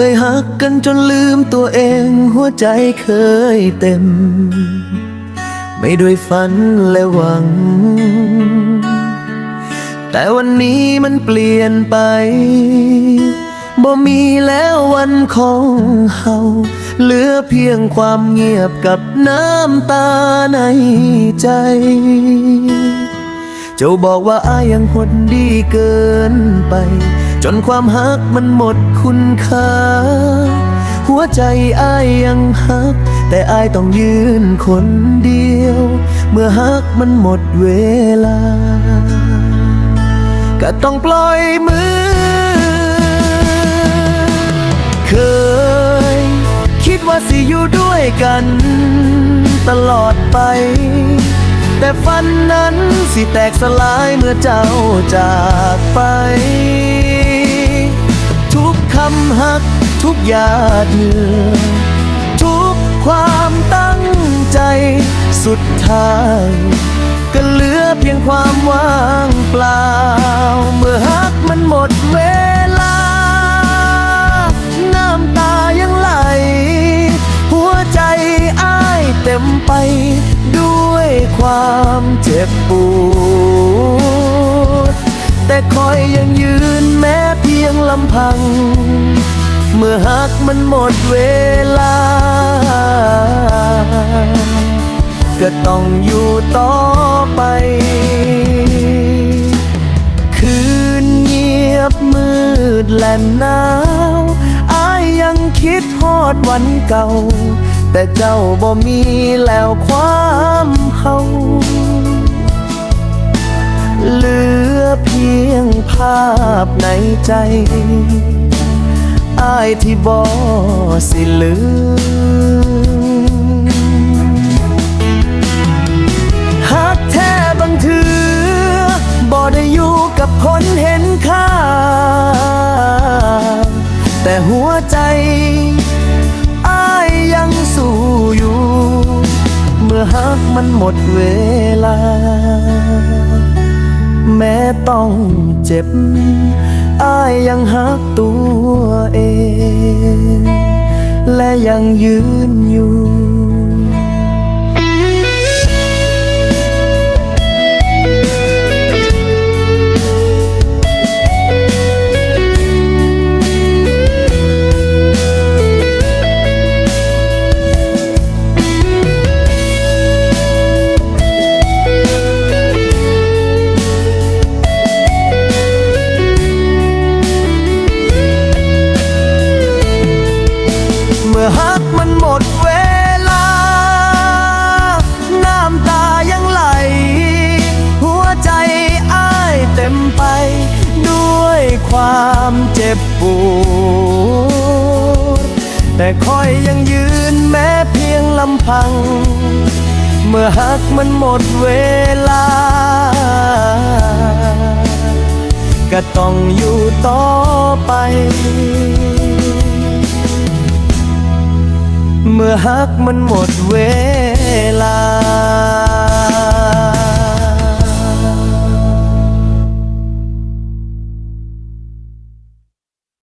คยหักกันจนลืมตัวเอง หัวใจเคยเต็ม ไม่ด้วยฝันและหวัง แต่วันนี้มันเปลี่ยนไปบ่มีแล้ววันของเฮาเหลือเพียงความเงียบกับน้ำตาในใจ เจ้าบอกว่าอายังหดดีเกินไป จนความฮักมันหมดคุณค่า หัวใจอายยังฮัก แต่อายต้องยืนคนเดียว เมื่อฮักมันหมดเวลา ก็ต้องปล่อยมือ เคย คิดว่าสิอยู่ด้วยกัน ตลอดไปแต่ฝันนั้นสิแตกสลายเมื่อเจ้าจากไป ทุกหยาดเหงื่อทุกความตั้งใจสุดท้าย ก็เหลือเพียงความว่างเปล่า เมื่อฮักมันหมดเวลา น้ำตายังไหล หัวใจอ้ายเต็มไป ด้วยความเจ็บปวดแต่คอยยังยืนแม้เพียงลำพัง เมื่อฮักมันหมดเวลา ก็ต้องอยู่ต่อไป คืนเงียบมืดและหนาวอายยังคิดฮอดวันเก่า แต่เจ้าบ่มีแล้วความเฮาเหลือเพียงภาพในใจ อายที่บ่สิลืมหากแท้บางเถือบ่ได้อยู่กับคนเห็นค่า แต่หัวใจอ้ายยังสู้อยู่ เมื่อฮักมันหมดเวลา แม้ต้องเจ็บอ้ายยังฮักตัว ยังยืน มื่อฮักมันหมดเวลา น้ำตายังไหล หัวใจอ้ายเต็มไป ด้วยความเจ็บปวด แต่คอยยังยืนแม้เพียงลำพัง เมื่อฮักมันหมดเวลา ก็ต้องอยู่ต่อไป เมื่อฮักมันหมดเวลา